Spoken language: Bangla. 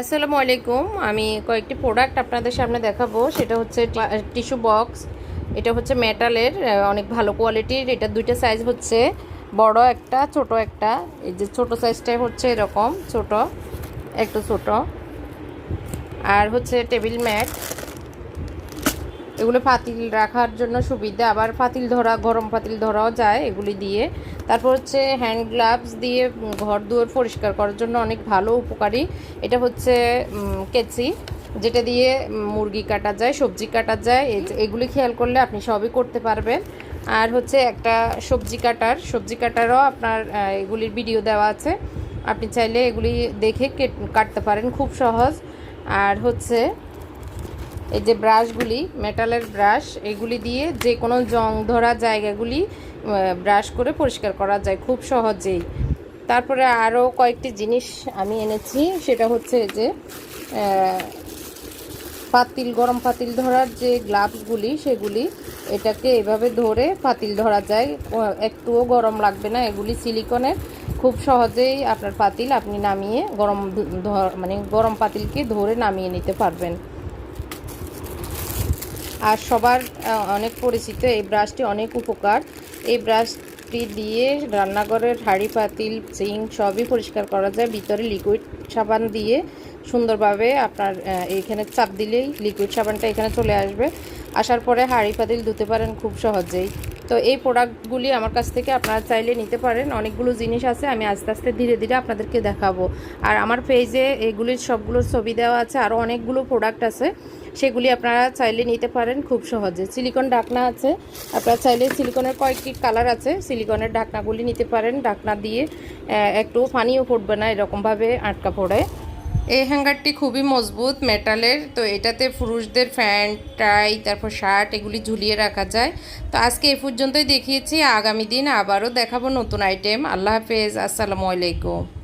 আসসালামু আলাইকুম। আমি কয়েকটি প্রোডাক্ট আপনাদের সামনে দেখাবো। সেটা হচ্ছে টিস্যু বক্স এটা হচ্ছে মেটালের অনেক ভালো কোয়ালিটির এটা দুইটা সাইজ হচ্ছে। বড় একটা, ছোট একটা। এই যে ছোট সাইজটাই হচ্ছে এরকম, ছোট, একটু ছোট। আর হচ্ছে টেবিল ম্যাট এগুলো পাতিল রাখার জন্য সুবিধা। আবার পাতিল ধরা, গরম পাতিল ধরাও যায় এগুলি দিয়ে। তারপর হচ্ছে হ্যান্ড গ্লাভস দিয়ে ঘর দুয়ার পরিষ্কার করার জন্য অনেক ভালো, উপকারী। এটা হচ্ছে কেচি, যেটা দিয়ে মুরগি কাটা যায়, সবজি কাটা যায়। এগুলি খেয়াল করলে আপনি সবই করতে পারবেন। আর হচ্ছে একটা সবজি কাটার, সবজি কাটারও আপনার এগুলির ভিডিও দেওয়া আছে। আপনি চাইলে এগুলি দেখে কেট- কাটতে পারেন, খুব সহজ। আর হচ্ছে এই যে ব্রাশগুলি মেটালের ব্রাশ, এগুলি দিয়ে যে কোনো জং ধরা জায়গাগুলি ব্রাশ করে পরিষ্কার করা যায় খুব সহজেই। তারপরে আরও কয়েকটি জিনিস আমি এনেছি, সেটা হচ্ছে যে পাতিল, গরম পাতিল ধরার যে গ্লাভসগুলি, সেগুলি এটাকে এভাবে ধরে পাতিল ধরা যায়। একটুও গরম লাগবে না, এগুলি সিলিকনের। খুব সহজেই আপনার পাতিল আপনি নামিয়ে গরম মানে গরম পাতিলকে ধরে নামিয়ে নিতে পারবেন। আর সবার অনেক পরিচিত। এই ব্রাশটি অনেক উপকার। এই ব্রাশটি দিয়ে রান্নাঘরের হাঁড়ি, পাতিল সিং সবই পরিষ্কার করা যায়। ভিতরে লিকুইড সাবান দিয়ে সুন্দরভাবে আপনার এখানে চাপ দিলেই লিকুইড সাবানটা এখানে চলে আসবে। আসার পরে হাঁড়ি, পাতিল ধুতে পারেন খুব সহজেই। তো এই প্রোডাক্টগুলি আমার কাছ থেকে আপনারা চাইলে নিতে পারেন। অনেকগুলো জিনিস আছে, আমি আস্তে আস্তে ধীরে ধীরে আপনাদেরকে দেখাবো। আর আমার পেজে এগুলির সবগুলোর ছবি দেওয়া আছে আরও অনেকগুলো প্রোডাক্ট আছে। সেগুলি আপনারা চাইলে নিতে পারেন খুব সহজে। সিলিকন ঢাকনা আছে, আপনারা চাইলে সিলিকনের কয়েকটি কালার আছে সিলিকনের ঢাকনাগুলি নিতে পারেন। ঢাকনা দিয়ে একটু পানিও পড়বে না, এরকমভাবে আটকা পড়ে। এই হ্যাঙ্গারটি খুবই মজবুত মেটালের, তো এটাতে পুরুষদের প্যান্ট, টাই, তারপর শার্ট এগুলি ঝুলিয়ে রাখা যায়। তো আজকে এ পর্যন্তই দেখিয়েছি, আগামী দিন আবারও দেখাবো নতুন আইটেম আল্লাহ হাফেজ, আসসালামু আলাইকুম।